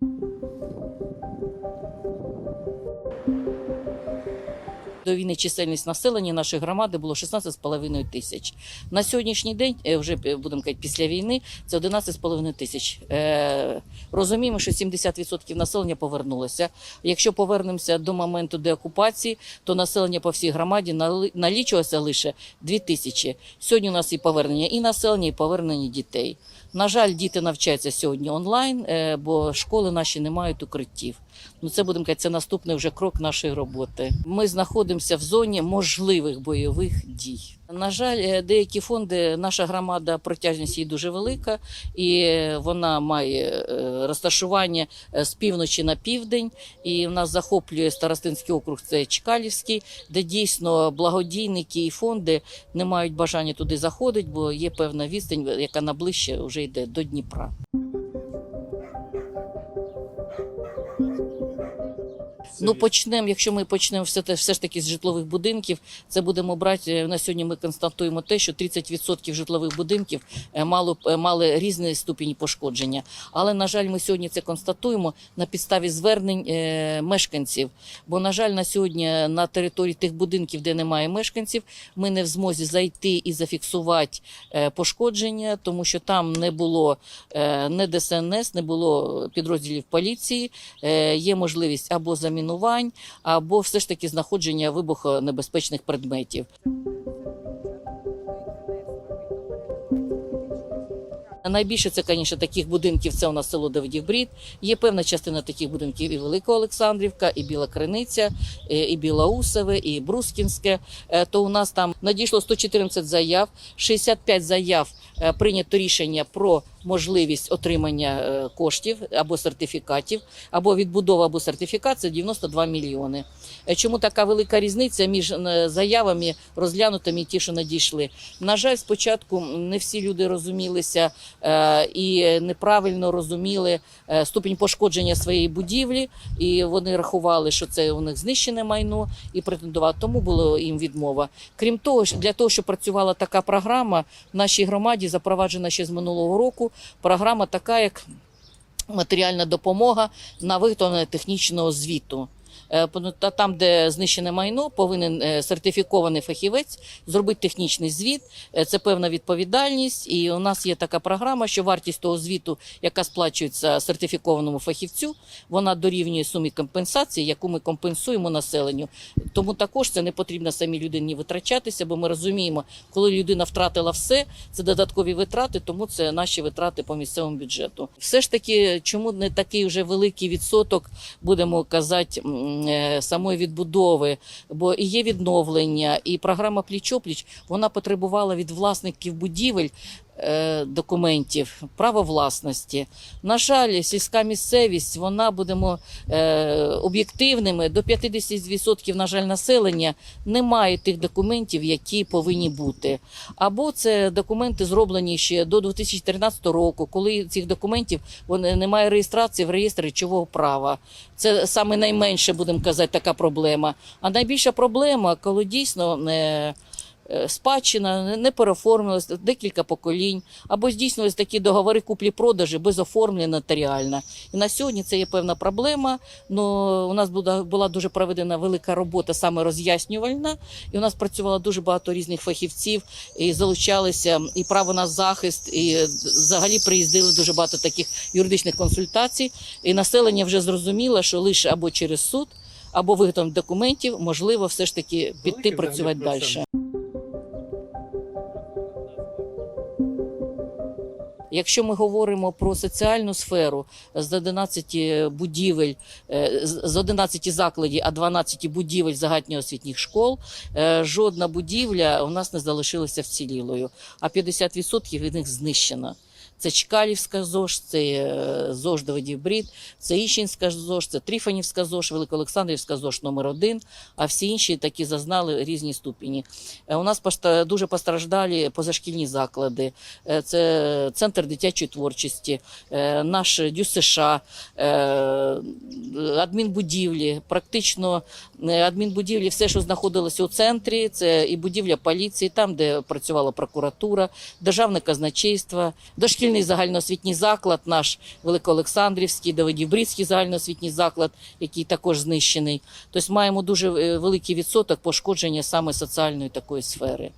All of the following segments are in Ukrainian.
До війни чисельність населення нашої громади було 16,5 тисяч. На сьогоднішній день, е, вже е, будемо казати, після війни, це 11,5 тисяч. Е, розуміємо, що 70% населення повернулося. Якщо повернемося до моменту деокупації, то населення по всій громаді налічувалося лише 2 тисячі. Сьогодні у нас і повернення і населення, і повернення дітей. На жаль, діти навчаються сьогодні онлайн, е, бо школи наші не мають укриттів. Ну, це будемо казати, це наступний вже крок нашої роботи. Ми знаходимося в зоні можливих бойових дій. На жаль, е, деякі фонди, наша громада протяжність її дуже велика, і вона має е, розташування е, з півночі на південь. І в нас захоплює Старостинський округ, це Чкалівський, де дійсно благодійники і фонди не мають бажання туди заходити, бо є певна відстань, яка наближче вже йде до Дніпра. Ну, почнемо, якщо ми почнемо все, те- все ж таки з житлових будинків, це будемо брати. е, На сьогодні ми констатуємо те, що 30% житлових будинків е, мало, е, мали різні ступені пошкодження. Але, на жаль, ми сьогодні це констатуємо на підставі звернень мешканців. Бо, на жаль, на сьогодні на території тих будинків, де немає мешканців, ми не в змозі зайти і зафіксувати пошкодження, тому що там не було не ДСНС, не було підрозділів поліції. Є можливість або замінувань, або все ж таки знаходження вибухонебезпечних предметів. Найбільше це, звісно, таких будинків це у нас село Давидів Брід. Є певна частина таких будинків і Велика Олександрівка, і Біла Криниця, і і Білоусове, і Брускінське. Е, То у нас там надійшло 114 заяв, 65 заяв е, прийнято рішення про можливість отримання е, коштів або сертифікатів, або відбудова, або сертифікат це 92 мільйони. Е, Чому така велика різниця між е, заявами розглянутими і ті, що надійшли? На жаль, спочатку не всі люди розумілися і неправильно розуміли ступінь пошкодження своєї будівлі, і вони рахували, що це у них знищене майно і претендували. Тому було їм відмова. Крім того, для того, щоб працювала така програма, в нашій громаді запроваджена ще з минулого року. Програма така, як матеріальна допомога на виготовлення технічного звіту. Е, Та там, де знищене майно, повинен е, сертифікований фахівець зробити технічний звіт. Е, Це певна відповідальність. І у нас є така програма, що вартість того звіту, яка сплачується сертифікованому фахівцю, вона дорівнює сумі компенсації, яку ми компенсуємо населенню. Тому також це не потрібно самій людині витрачатися, бо ми розуміємо, коли людина втратила все, це додаткові витрати, тому це наші витрати по місцевому бюджету. Все ж таки, чому не такий вже великий відсоток, будемо казати, самої відбудови, бо і є відновлення, і програма пліч-опліч вона потребувала від власників будівель. Е, Документів право власності. На жаль, сільська місцевість, вона будемо е, об'єктивними. До 50% на жаль, населення не має тих документів, які повинні бути. Або це документи зроблені ще до 2013 року, коли цих документів вони немає реєстрації в реєстрі речового права. Це саме найменше, будемо казати, така проблема. А найбільша проблема, коли дійсно. Е, Спадщина не- переоформилась декілька поколінь, або здійснювалися такі договори куплі-продажі без оформлення нотаріально. І на сьогодні це є певна проблема. Ну у нас була, дуже проведена велика робота, саме роз'яснювальна, і у нас працювало дуже багато різних фахівців, і залучалися і право на захист, і взагалі приїздили дуже багато таких юридичних консультацій. І населення вже зрозуміло, що лише або через суд, або виготовлення документів можливо все ж таки піти працювати далі. Якщо ми говоримо про соціальну сферу з 11 будівель, е, з з 11 закладів, а 12 будівель загальноосвітніх школ, е, жодна будівля у нас не залишилася вцілілою, а 50% від них знищено. Це Чкалівська ЗОЖ, це е, ЗОЖ Давидів Брід, це Іщинська ЗОЖ, це Тріфанівська ЗОЖ, Великоолександрівська ЗОЖ номер 1 а всі інші такі зазнали різні ступені. Е, У нас дуже постраждалі позашкільні заклади. Е, Це центр дитячої творчості, наш ДЮСШ, е, адмінбудівлі. Практично адмінбудівлі, все, що знаходилося у центрі, це і будівля поліції, там, де працювала прокуратура, державне казначейство, дошкільні дошкільний загальноосвітній заклад, наш Великоолександрівський, Давидівбрицький загальноосвітній заклад, який також знищений. Тобто маємо дуже е, великий відсоток пошкодження саме соціальної такої сфери.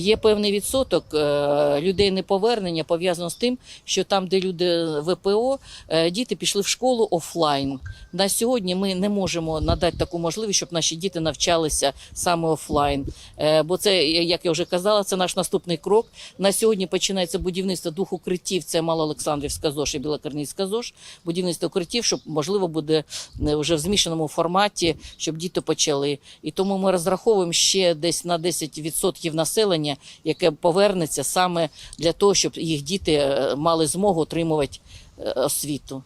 Є певний відсоток е, людей неповернення пов'язано з тим, що там, де люди ВПО, е, діти пішли в школу офлайн. На сьогодні ми не можемо надати таку можливість, щоб наші діти навчалися саме офлайн. Е, Бо це, як я вже казала, це наш наступний крок. На сьогодні починається будівництво двох укриттів. Це Малоолександрівська ЗОЖ і Білокарнійська ЗОЖ. Будівництво укриттів, щоб можливо буде е, вже в змішаному форматі, щоб діти почали. І тому ми розраховуємо ще десь на 10% населення, яке повернеться саме для того, щоб їх діти е, мали змогу отримувати е, освіту.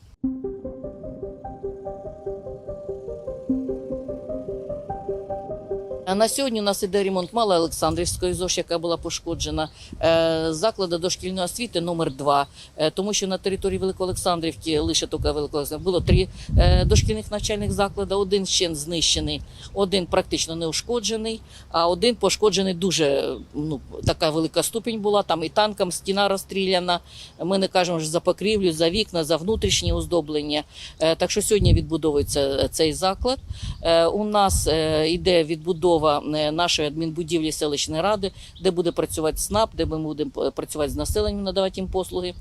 На сьогодні у нас іде ремонт Малої Олександрівської ЗОЖ, яка була пошкоджена, е, закладу дошкільної освіти номер 2 тому що на території Великоолександрівки лише тільки Великоолександрівки було три е, дошкільних навчальних заклади. Один ще знищений, один практично не ушкоджений, а один пошкоджений дуже ну така велика ступінь була. Там і танком стіна розстріляна. Ми не кажемо вже за покрівлю, за вікна, за внутрішні оздоблення. Е, Так що сьогодні відбудовується цей заклад. Е, У нас е, йде відбудова е, нашої адмінбудівлі селищної ради, де буде працювати СНАП, де ми будемо е, працювати з населенням, надавати їм послуги.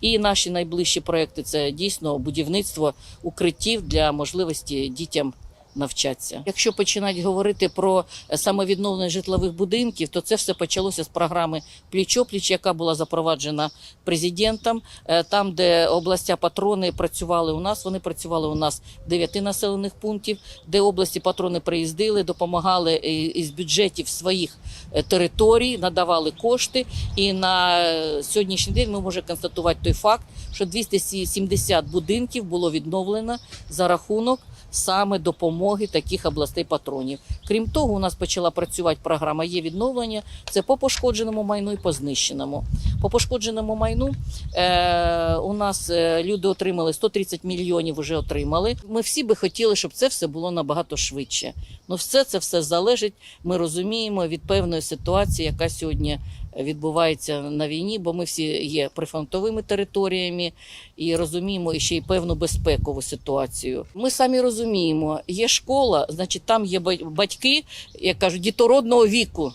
І наші найближчі проекти це дійсно будівництво укриттів для можливості дітям. Навчатися. Якщо починати говорити про е, самовідновлення житлових будинків, то це все почалося з програми Пліч-опліч, яка була запроваджена президентом. Е, Там, де областя патрони працювали у нас, вони працювали у нас в дев'яти населених пунктів, де області патрони приїздили, допомагали із бюджетів своїх е, територій, надавали кошти. І на е, сьогоднішній день ми можемо констатувати той факт, що 270 будинків було відновлено за рахунок саме допомоги таких областей патронів. Крім того, у нас почала працювати програма є відновлення. Це по пошкодженому майну і по знищеному. По пошкодженому майну е, у нас е, люди отримали 130 мільйонів. Вже отримали. Ми всі би хотіли, щоб це все було набагато швидше. Ну, все це все залежить. Ми розуміємо від певної ситуації, яка сьогодні відбувається на війні, бо ми всі є прифронтовими територіями і розуміємо ще й певну безпекову ситуацію. Ми самі розуміємо, є школа, значить, там є ба- батьки, як кажуть, дітородного віку.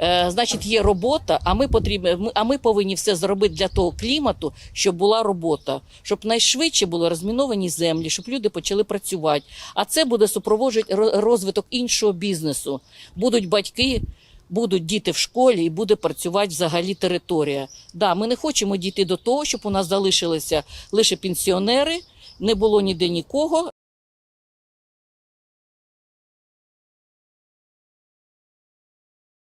Е, значить, є робота, а ми потрібні, а ми повинні все зробити для того клімату, щоб була робота, щоб найшвидше були розміновані землі, щоб люди почали працювати. А це буде супроводжувати розвиток іншого бізнесу. Будуть батьки, будуть діти в школі і буде працювати взагалі територія. Да, ми не хочемо дійти до того, щоб у нас залишилися лише пенсіонери. Не було ніде нікого,